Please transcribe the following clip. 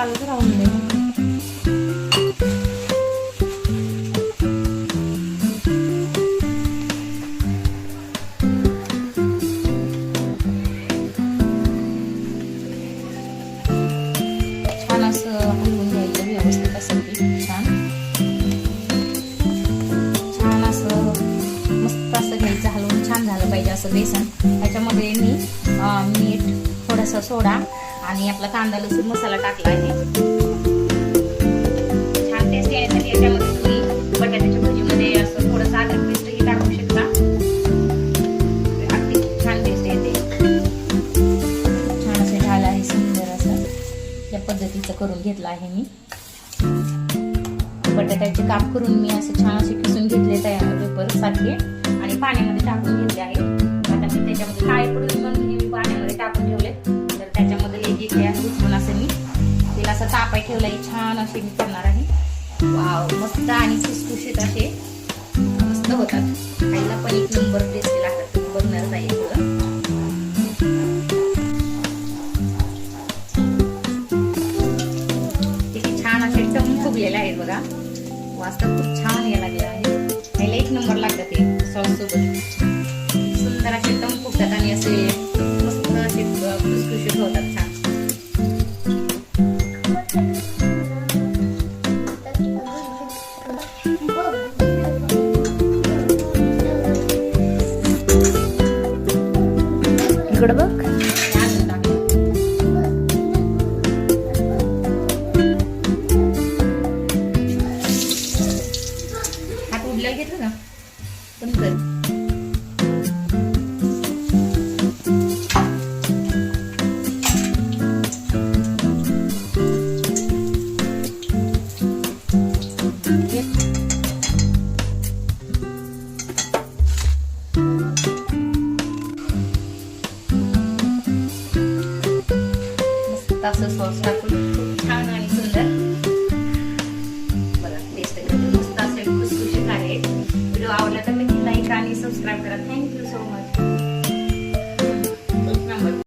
चालूच राहून दे छान असं हलवून घ्यायचं व्यवस्थित असं छान छान असं मस्त असं हलवून छान झालं पाहिजे असं बेसन त्याच्यामध्ये मी मीठ थोडासा सोडा आणि आपला कांदा लसूण मसाला टाकला आहे. छान टेस्ट येण्यासाठी याच्यामध्ये. तुम्ही बटाट्याच्या भजीमध्ये असं थोडंसं अद्रक पेस्टही टाकू शकता. अगदी छान टेस्ट येते. छान असं झालं आहे सुंदर असं. या पद्धतीचं करून घेतलं आहे मी. बटाट्याचे काप करून मी असं छान असे किसून घेतले तयार पेपर सारखे आणि पाण्यामध्ये टाकून घेतले आहे. तिला असं तापाय ठेवलंय छान असे मी करणार आहे. वाव मस्त आणि खुसखुशीत असे. मस्त होतात. खायला पण एक नंबर टेस्टी लागतात. बघणार नाही आहे किती छान असे टम फुगलेले आहेत बघा. वास्तव खूप छान यायला लागले आहे. खायला एक नंबर लागतात ते सॉस सोबत. सुंदर असे टम फुगतात आणि असे इकडं बघ. हात उडल्याला घेतलं ना पण मस्त असं सॉस टाकून खूप छान आणि सुंदर. बघा टेस्ट एकदम मस्त असेल खुसखुशीत आहे. व्हिडिओ आवडला तर नक्की लाईक आणि सबस्क्राईब करा. Thank you so much